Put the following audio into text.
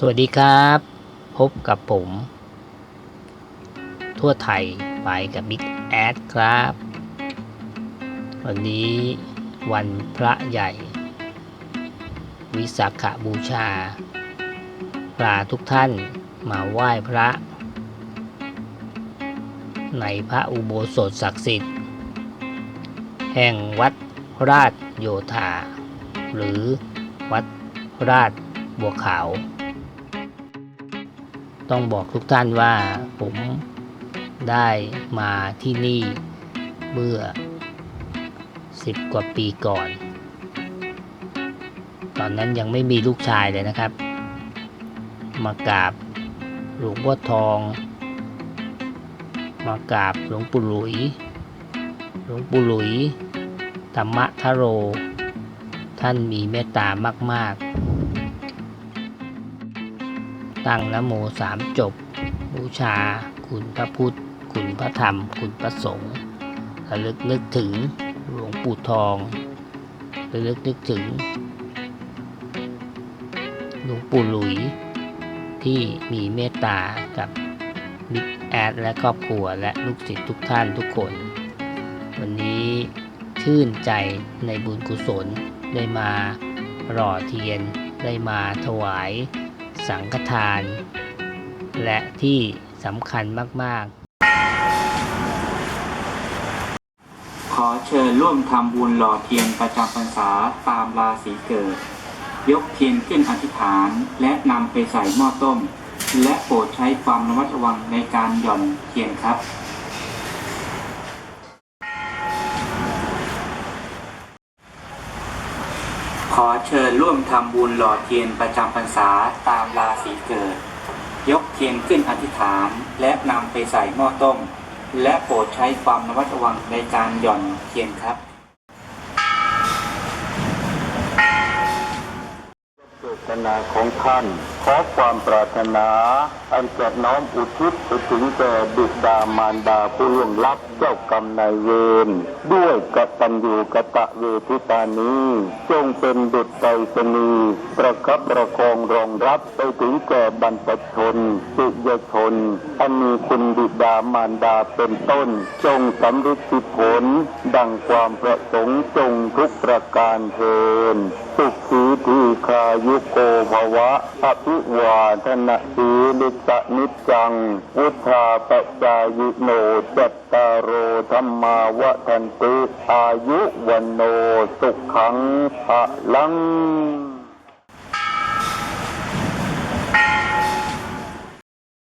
สวัสดีครับ พบกับผม ทั่วไทยไปกับบิ๊กแอดครับ วันนี้วันพระใหญ่ วิสาขบูชาพาทุกท่านมาไหว้พระ ในพระอุโบสถศักดิ์สิทธิ์ แห่งวัดราชโยธา หรือวัดราชบัวขาว ต้องบอกทุกท่านว่าผมได้มาที่นี่เมื่อ 10 กว่าปีก่อน ตอนนั้นยังไม่มีลูกชายเลยนะครับ มากราบหลวงพ่อทอง มากราบหลวงปู่หลุย หลวงปู่หลุยธรรมะทโร ท่านมีเมตตามาก ๆ ตั้งนโมสามจบ บูชา คุณพระพุทธ คุณพระธรรม คุณพระสงฆ์ระลึกนึกถึงหลวงปู่ทองระลึกนึกถึงหลวงปู่หลุยที่มีเมตตากับบิ๊กแอดและครอบครัวและลูกศิษย์ทุกท่านทุกคน วันนี้ชื่นใจในบุญกุศลได้มาหล่อเทียนได้มาถวาย สังฆทาน และที่สำคัญมาก ๆ ขอเชิญร่วมทำบุญหล่อเทียนประจำพรรษาตามราศีเกิด ยกเทียนขึ้นอธิษฐานและนำไปใส่หม้อต้ม และโปรดใช้ความระมัดระวังในการหย่อนเทียนครับ อเชิญร่วมทำบุญหล่อเทียนประจำพรรษาตามราศีเกิด ยกเทียนขึ้นอธิษฐาน และนำไปใส่หม้อต้ม และโปรดใช้ความระมัดระวังในการหย่อนเทียนครับเจตนาของท่านขอความปรารถนา อันจะน้อมอุทิศไปถึงแก่บิดามารดาผู้ล่วงลับเจ้ากรรมนายเวรด้วยกตัญญูกะตะเวทิตานี้ จงเป็นดุจไตรสนีย์ประคับประคองรองรับไปถึงแก่บรรพชนสิยชน อันมีคุณบิดามารดาเป็นต้น จงสำฤทธิผล ดังความประสงค์จงทุกประการเทินสุขีทีคายุโกภวะอภวาทนะสีลิตะนิจังอุทาปจายโนจัตตารโรธรรมาวทันติอายุวันโนสุขังภะลัง